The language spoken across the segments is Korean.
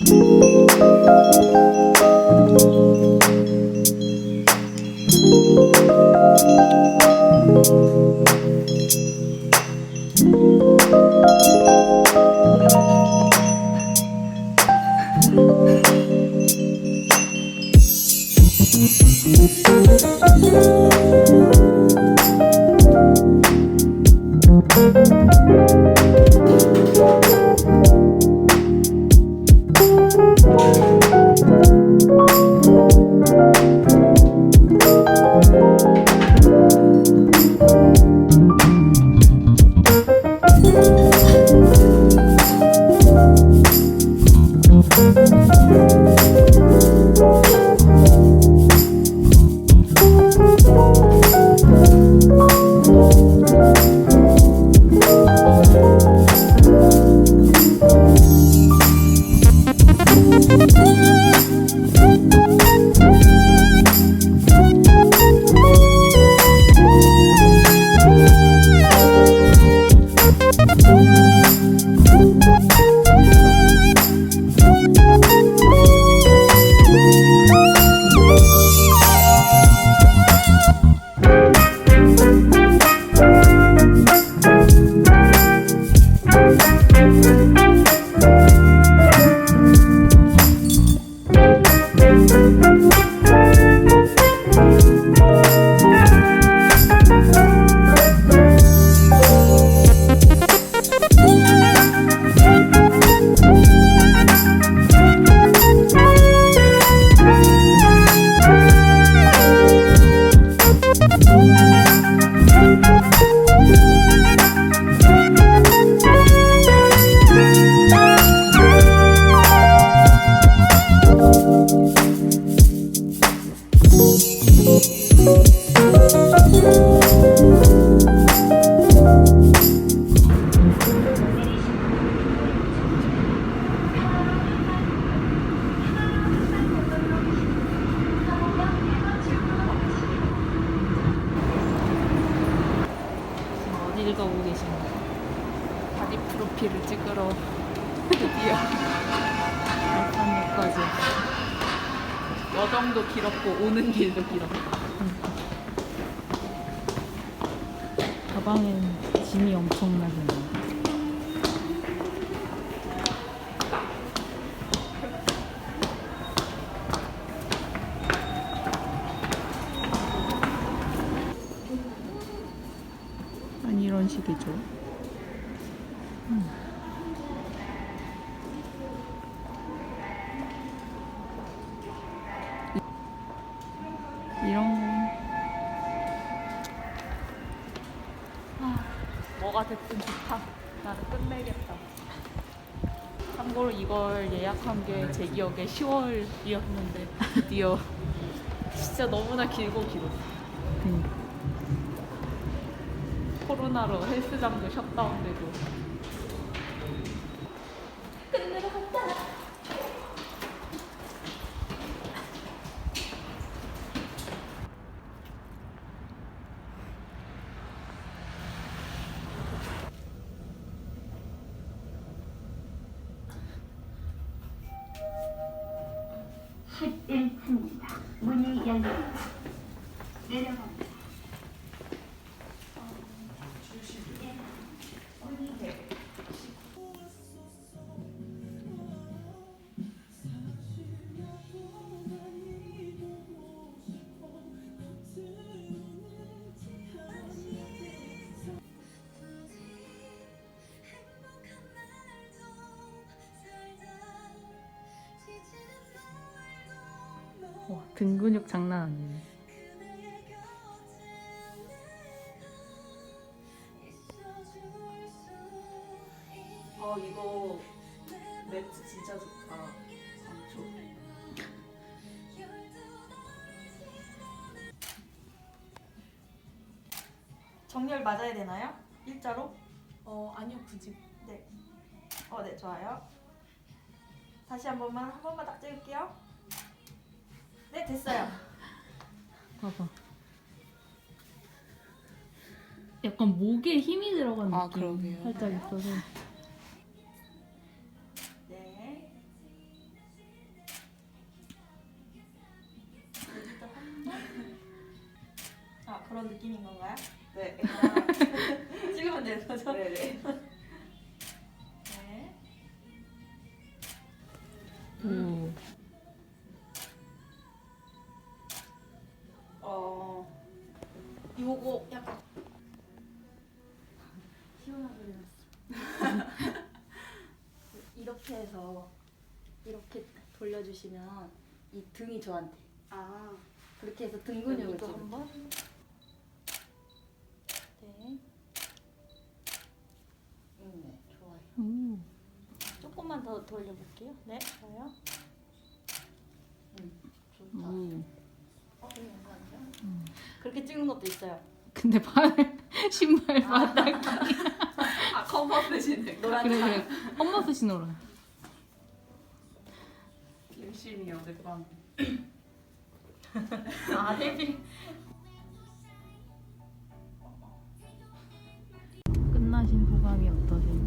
어 가방엔 짐이 엄청나게 많아 아니 이런 식이죠. 음. 이- 이런 뭐가 됐든 좋다. 나는 끝내겠다. 참고로 이걸 예약한 게 제 기억에 10월이었는데 드디어 진짜 너무나 길고 길었어. 코로나로 헬스장도 셧다운되고 와, 등 근육 장난 아니네. 어 이거 매트 진짜 좋다. 3초. 정렬 맞아야 되나요? 일자로? 어 아니요 굳이. 네. 어, 네, 좋아요. 다시 한 번만, 한 번만 딱 찍을게요. 네, 됐어요. 봐봐. 약간 목에 힘이 들어간 아, 느낌 그러게요. 살짝 있어서 이렇게 해서 이렇게 돌려주시면 이 등이 저한테 아. 그렇게 해서 등 근육을 이거 좀 한번? 네. 음, 네, 좋아요. 오. 조금만 더 돌려볼게요. 네, 좋아요. 음, 좋다. 오. 어, 네, 감사합니다. 음. 그렇게 찍는 것도 있어요. 근데 발 신발 바닥. 아 컴버스시네 노란 그래 차. 그래. 엄마도 신어라. 열심히 어젯밤 아, 데뷔. 끝나신 소감이 어떠세요?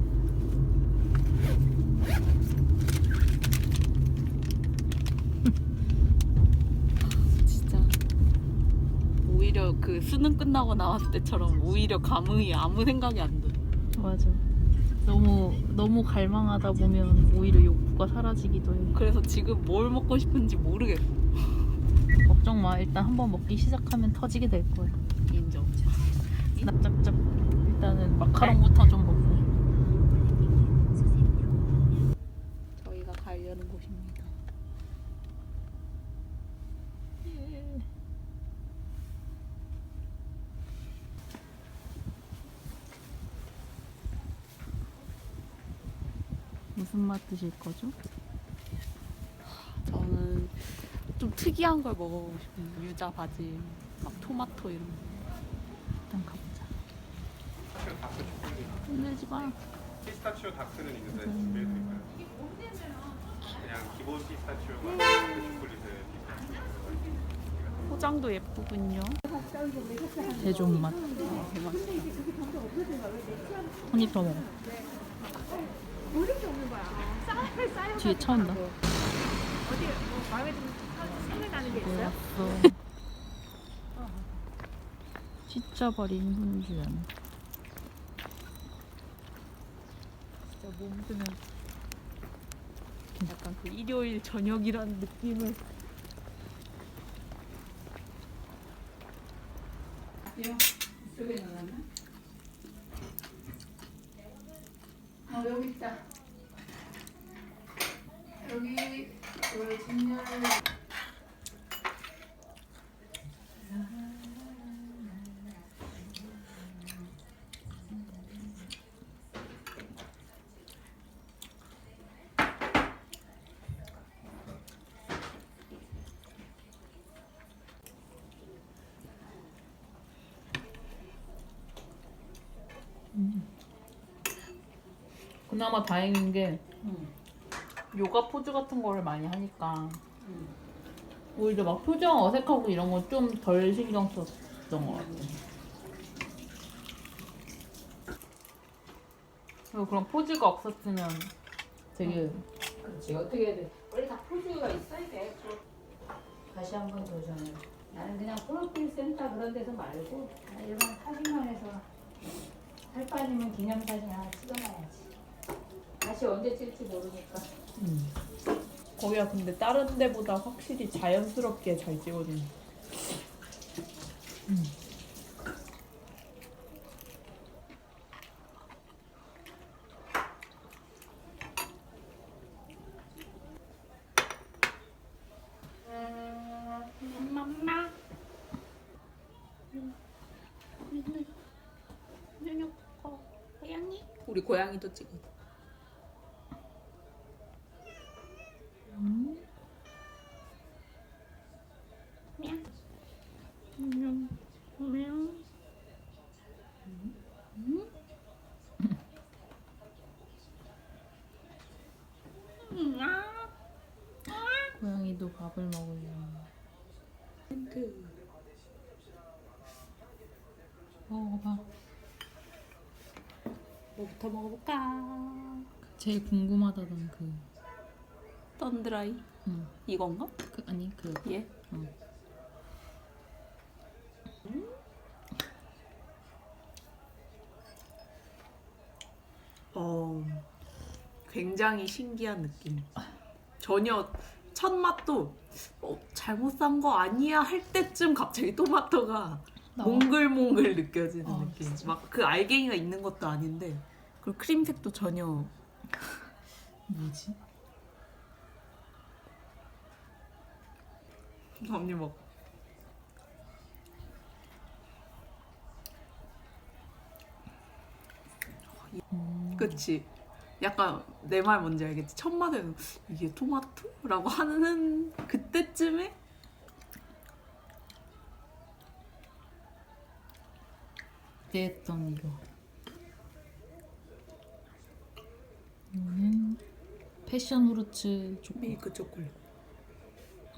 진짜 오히려 그 수능 끝나고 나왔을 때처럼 오히려 감흥이 아무 생각이 안 들. 맞아. 너무 너무 갈망하다 보면 오히려 욕구가 사라지기도 해. 그래서 지금 뭘 먹고 싶은지 모르겠어. 걱정 마. 일단 한번 먹기 시작하면 터지게 될 거야. 인정. 납작작. 일단은 마카롱부터 좀 먹고. 저희가 가려는 곳입니다. 예. 무슨 맛 드실 거죠? 저는 좀 특이한 걸 먹어보고 싶어요. 유자 바질, 막 토마토 이런 거. 일단 가보자. 흔들지 마. 피스타치오 다크는 있는데 준비해드릴까요? 그냥 기본 피스타치오만 다크 초콜릿을 포장도 예쁘군요. 대존맛. 한입 더 먹어. 뒤에 차 온다. 어디 마음에 드는 생각나는 게 있어요? 찢어버린 훈주연. 진짜 몸 드는 약간 그 일요일 저녁이라는 느낌을 어, 여기 있다. 여기 그 진열 그나마 다행인 게 요가 포즈 같은 거를 많이 하니까 오히려 막 표정 어색하고 이런 거 좀 덜 신경 썼던 것 같아. 그리고 그런 포즈가 없었으면 되게 그렇지 어떻게 해야 돼? 원래 다 포즈가 있어야 돼. 다시 한 번 도전해. 나는 그냥 프로필 센터 그런 데서 말고 그냥 일반 사진관에서 살 빠지면 기념사진 하나 찍어놔야지. 다시 언제 찍을지 모르니까. 거기가 근데 다른 데보다 확실히 자연스럽게 잘 찍어주는. 우리 고양이도 찍어. 밥을 먹으려면 텐트 어, 먹어봐 뭐부터 먹어볼까 제일 궁금하다던 그 썬드라이 응. 이건가? 그, 아니 그 예? 응. 음? 어 굉장히 신기한 느낌 전혀 첫 맛도 어, 잘못 산 거 아니야 할 때쯤 갑자기 토마토가 몽글몽글 느껴지는 아, 느낌. 막그 알갱이가 있는 것도 아닌데 그리고 크림색도 전혀 뭐지? 언니 먹. 그치. 약간 내 말 뭔지 알겠지? 첫 맛에는 이게 토마토?라고 하는 그때쯤에 그때 했던 이거. 이거는 패션 후르츠 초코. 밀크 초콜릿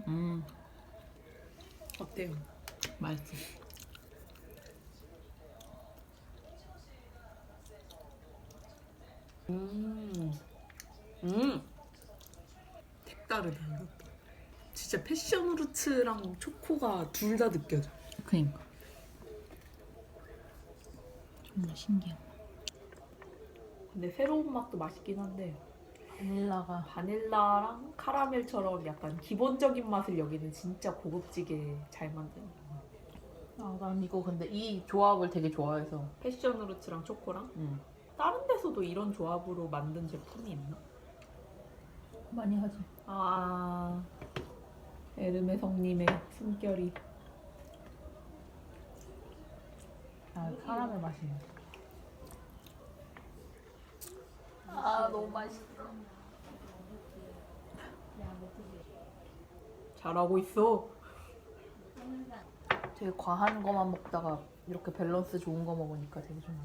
음, 어때요? 맛있어. 음, 음, 색다르다 이것도. 진짜 패션 후르츠랑 초코가 둘 다 느껴져. 그니까. 정말 신기해. 근데 새로운 맛도 맛있긴 한데 바닐라가 바닐라랑 카라멜처럼 약간 기본적인 맛을 여기는 진짜 고급지게 잘 만든 아, 난 이거 근데 이 조합을 되게 좋아해서. 패션 후르츠랑 초코랑 음. 데서도 이런 조합으로 만든 제품이 있나? 많이 하지. 아 에르메 성님의 숨결이 아, 카라멜 맛이네. 아, 너무 맛있어. 잘하고 있어. 되게 과한 거만 먹다가 이렇게 밸런스 좋은 거 먹으니까 되게 좋네.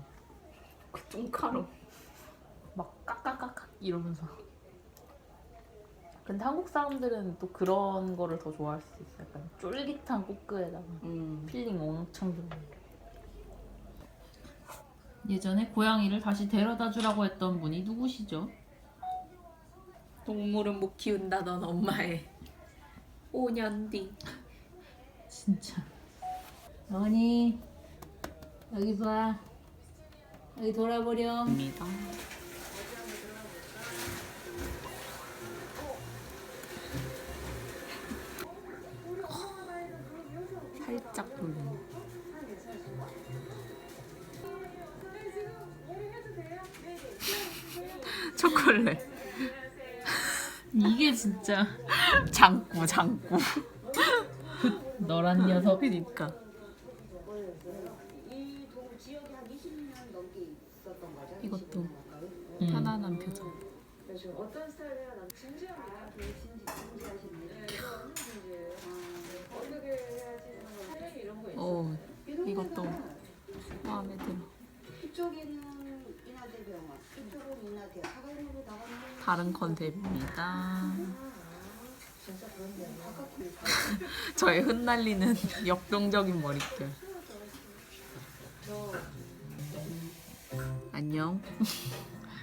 그 뚱카로. 이러면서. 근데 한국 사람들은 또 그런 거를 더 좋아할 수 있어. 약간 쫄깃한 꼬끄에다가 음. 필링 엄청 들어. 예전에 고양이를 다시 데려다 주라고 했던 분이 누구시죠? 동물은 못 키운다던 엄마의 5년 뒤. 진짜. 어머니 여기 봐 여기 돌아보렴 입니다. 초콜릿. 이게 진짜 장구 장구. 너란 녀석. 그니까. 이것도 음. 편안한 표정. 어, 이것도 마음에 들어. 이쪽에는 인하대병원, 이쪽은 인하대. 사과리로 나가는 다른 컨셉입니다. 저의 흩날리는 역동적인 머릿결. 안녕.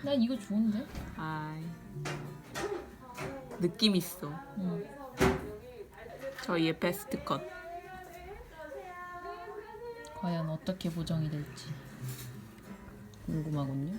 난 이거 좋은데? 하이. 느낌 있어. 응. 저희의 베스트 컷. 과연 어떻게 보정이 될지 궁금하군요.